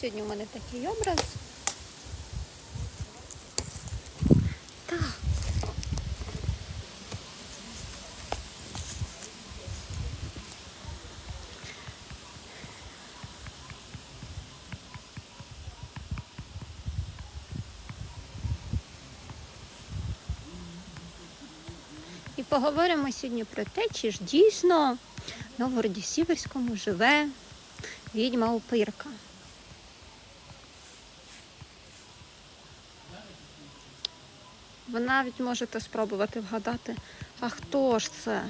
Сьогодні у мене такий образ. Так. І поговоримо сьогодні про те, чи ж дійсно в Новгороді Сіверському живе відьма Упирка. Навіть можете спробувати вгадати, а хто ж це?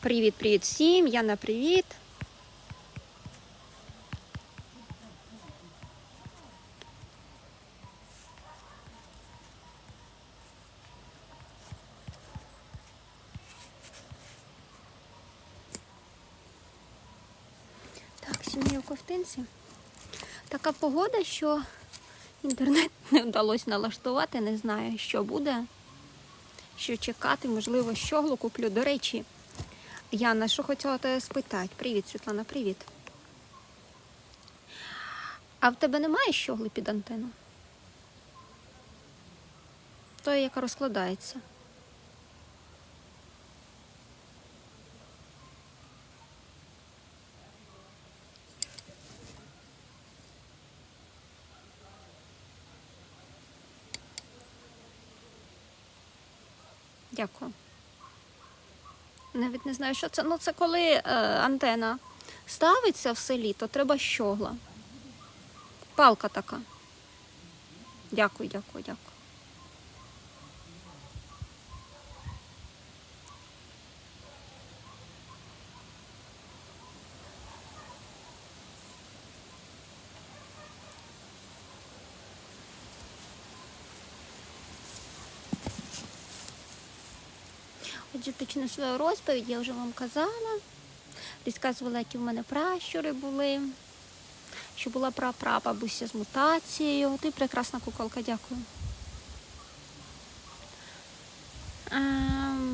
Привіт, привіт всім, я на привіт. Так, сім'я у ковтинці. Така погода, що інтернет не вдалося налаштувати, не знаю, що буде, що чекати, можливо, щоглу куплю. До речі, Яна, що хотіла тебе спитати? Привіт, Світлана, привіт. А в тебе немає щогли під антенну? Той, яка розкладається. Дякую. Навіть не знаю, що це. Ну, це коли е, антена ставиться в селі, то треба щогла. Палка така. Дякую, дякую, дякую. Почну свою розповідь, я вже вам казала. Розказувала, які в мене пращури були, що була прапрабабуся з мутацією. Ти прекрасна куколка, дякую.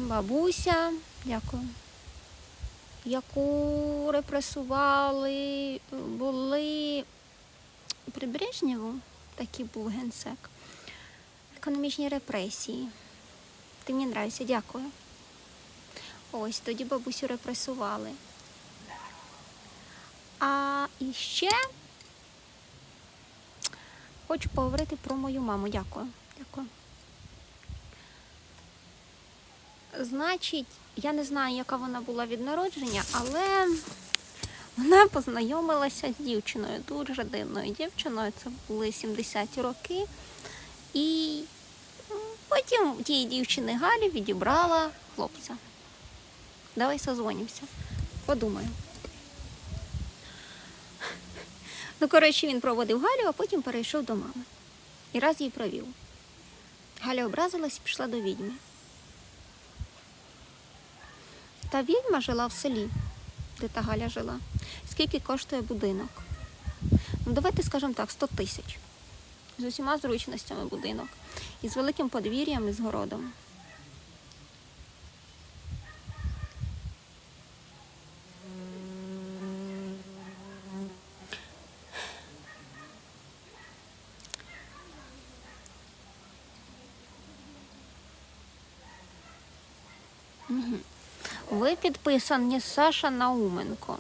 Бабуся, дякую. Яку репресували, були при Брежнєву, такий був генсек. Економічні репресії. Ти мені нравишся, дякую. Ось тоді бабусю репресували. А іще хочу поговорити про мою маму. Дякую. Дякую. Значить, я не знаю, яка вона була від народження, але вона познайомилася з дівчиною, дуже дивною дівчиною. Це були 70-ті роки. І потім тієї дівчини Галі відібрала хлопця. Давай созвонимося. Подумаю. Ну, коротше, він проводив Галю, а потім перейшов до мами. І раз її провів. Галя образилась і пішла до відьми. Та відьма жила в селі, де та Галя жила. Скільки коштує будинок? Ну, давайте скажемо так, 100 тисяч. З усіма зручностями будинок. І з великим подвір'ям і з городом. Ви підписані Саша Науменко.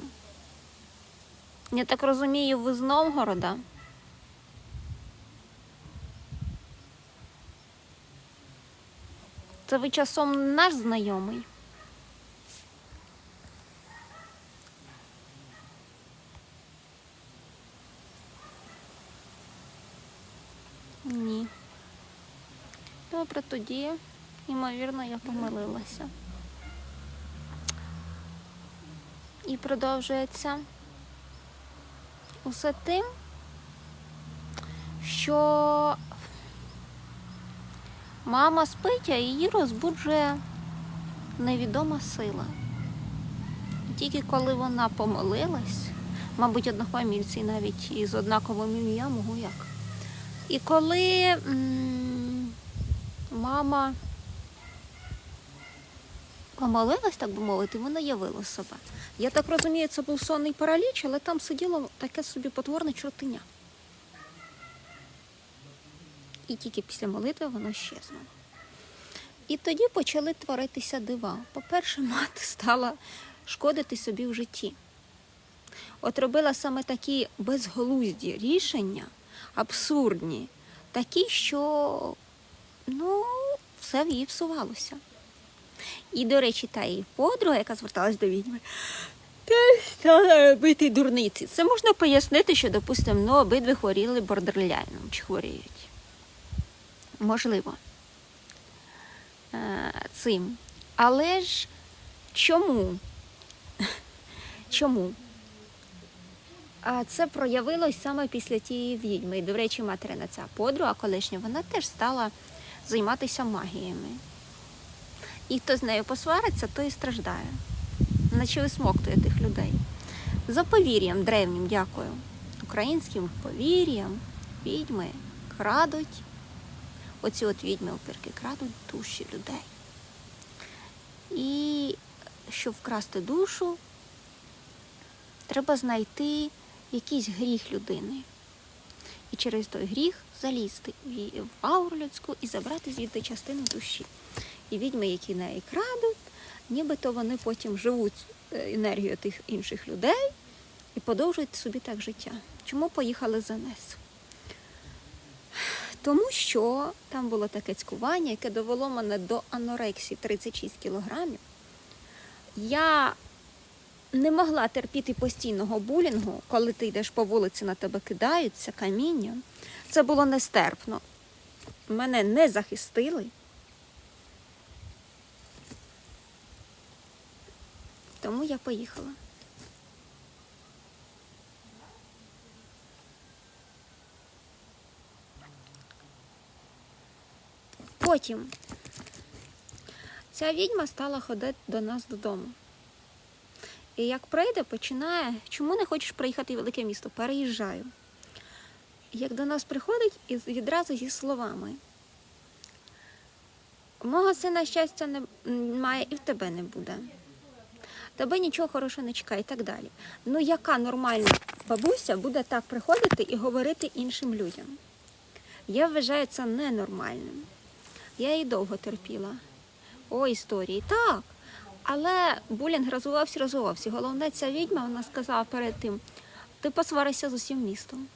Я так розумію, ви з Новгорода? Це ви часом наш знайомий? Ні. Добре, тоді, ймовірно, я помилилася. І продовжується усе тим, що мама спить, а її розбуджує невідома сила. Тільки коли вона помолилась, мабуть, однофамільці навіть із однаковим ім'ям, як. І коли мама помолилась, так би мовити, вона явила себе. Я так розумію, це був сонний параліч, але там сиділо таке собі потворне чортиня. і тільки після молитви воно щезнуло. І тоді почали творитися дива. По-перше, мати стала шкодити собі в житті. От робила саме такі безглузді рішення, абсурдні, такі, що ну, все в її псувалося. І, до речі, та її подруга, яка зверталась до відьми, теж стала робити дурниці. Це можна пояснити, що, допустимо, ну, обидві хворіли бордерляйном чи хворіють. Можливо. Е, Цим. Але ж чому? Чому? А це проявилось саме після тієї відьми. До речі, материна ця подруга колишня, вона теж стала займатися магіями. І хто з нею посвариться, той і страждає. Наче висмоктує тих людей. За повір'ям древнім, дякую. Українським повір'ям відьми крадуть. Оці от відьми опірки крадуть душі людей. І щоб вкрасти душу, треба знайти якийсь гріх людини. І через той гріх залізти в ауру людську і забрати звідти частину душі. І відьми, які неї крадуть, нібито вони потім живуть е, енергією тих інших людей і подовжують собі так життя. Чому поїхали за НЕС? Тому що там було таке цькування, яке довело мене до анорексії 36 кілограмів. Я не могла терпіти постійного булінгу, коли ти йдеш по вулиці, на тебе кидаються каміння. Це було нестерпно. Мене не захистили. Тому я поїхала. Потім ця відьма стала ходити до нас додому. І як прийде, починає, чому не хочеш приїхати в велике місто? Переїжджаю. Як до нас приходить і відразу зі словами. Мого сина щастя немає і в тебе не буде. Тебе нічого хорошого не чекає і так далі. Ну, яка нормальна бабуся буде так приходити і говорити іншим людям? Я вважаю це ненормальним. Я її довго терпіла. О, історії. Так. Але булінг розвивався, розвивався. Головне, ця відьма, вона сказала перед тим, ти посваришся з усім містом.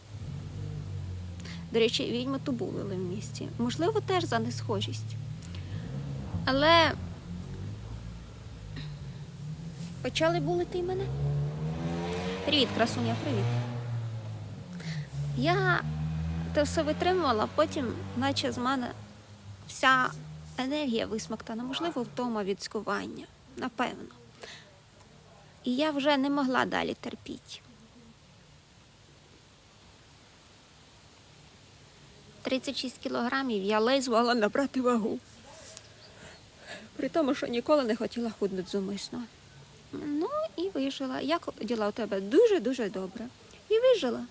До речі, відьми тубулили в місті. Можливо, теж за несхожість. Але почали булити й мене. Привіт, красуня, привіт. Я це все витримувала, потім, наче з мене вся енергія висмоктана, можливо, втома від скування, напевно. І я вже не могла далі терпіти. 36 кілограмів я ледь набрати вагу. При тому, що ніколи не хотіла худнути зумисно. Ну і вижила. Як діла у тебе? Дуже-дуже добре. І вижила.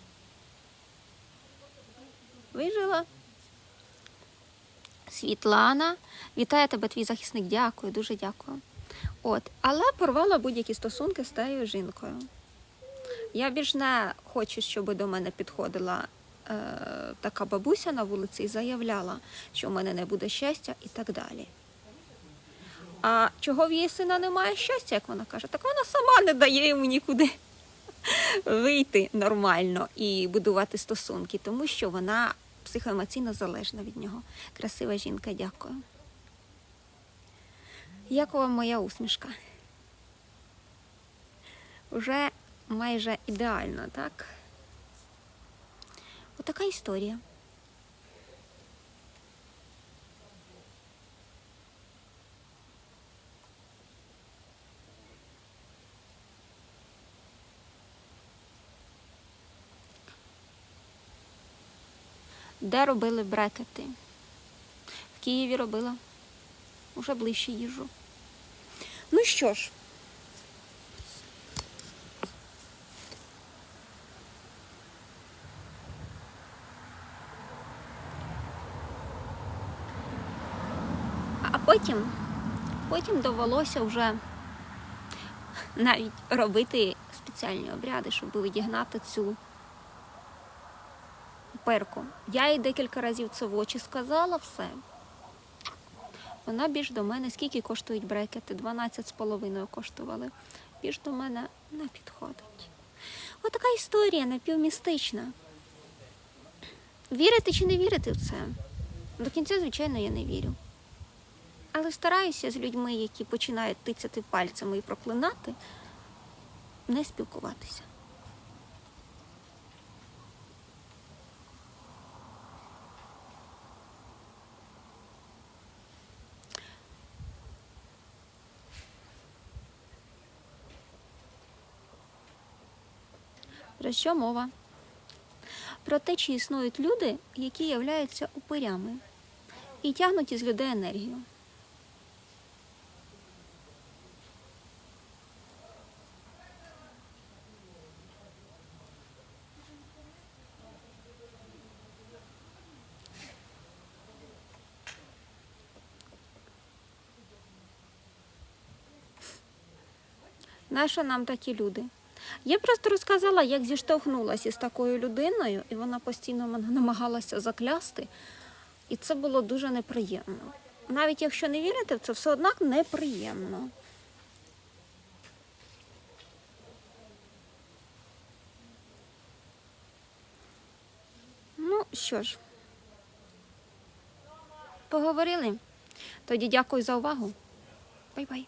Вижила. Світлана, вітаю тебе, твій захисник. Дякую, дуже дякую. От, але порвала будь-які стосунки з тією жінкою. Я більш не хочу, щоб до мене підходила е, така бабуся на вулиці і заявляла, що в мене не буде щастя і так далі. А чого в її сина немає щастя, як вона каже, так вона сама не дає йому нікуди вийти нормально і будувати стосунки, тому що вона психоемоційно залежна від нього. Красива жінка, дякую. Як вам моя усмішка? Уже майже ідеально, так? Отака історія. Де робили брекети? В Києві робила. Уже ближче їжу. Ну що ж. А потім, потім довелося вже навіть робити спеціальні обряди, щоб відігнати цю перку. Я їй декілька разів це в очі сказала, все. Вона більш до мене, скільки коштують брекети? 12,5 коштували. Більш до мене не підходить. Отака історія напівмістична. Вірити чи не вірити в це? До кінця, звичайно, я не вірю. Але стараюся з людьми, які починають тицяти пальцями і проклинати, не спілкуватися. Про що мова? Про те, чи існують люди, які являються упирями і тягнуть із людей енергію. Нащо нам такі люди? Я просто розказала, як зіштовхнулася з такою людиною, і вона постійно мене намагалася заклясти, і це було дуже неприємно. Навіть якщо не вірити це, все однак неприємно. Ну що ж, поговорили. Тоді дякую за увагу. Бай-бай.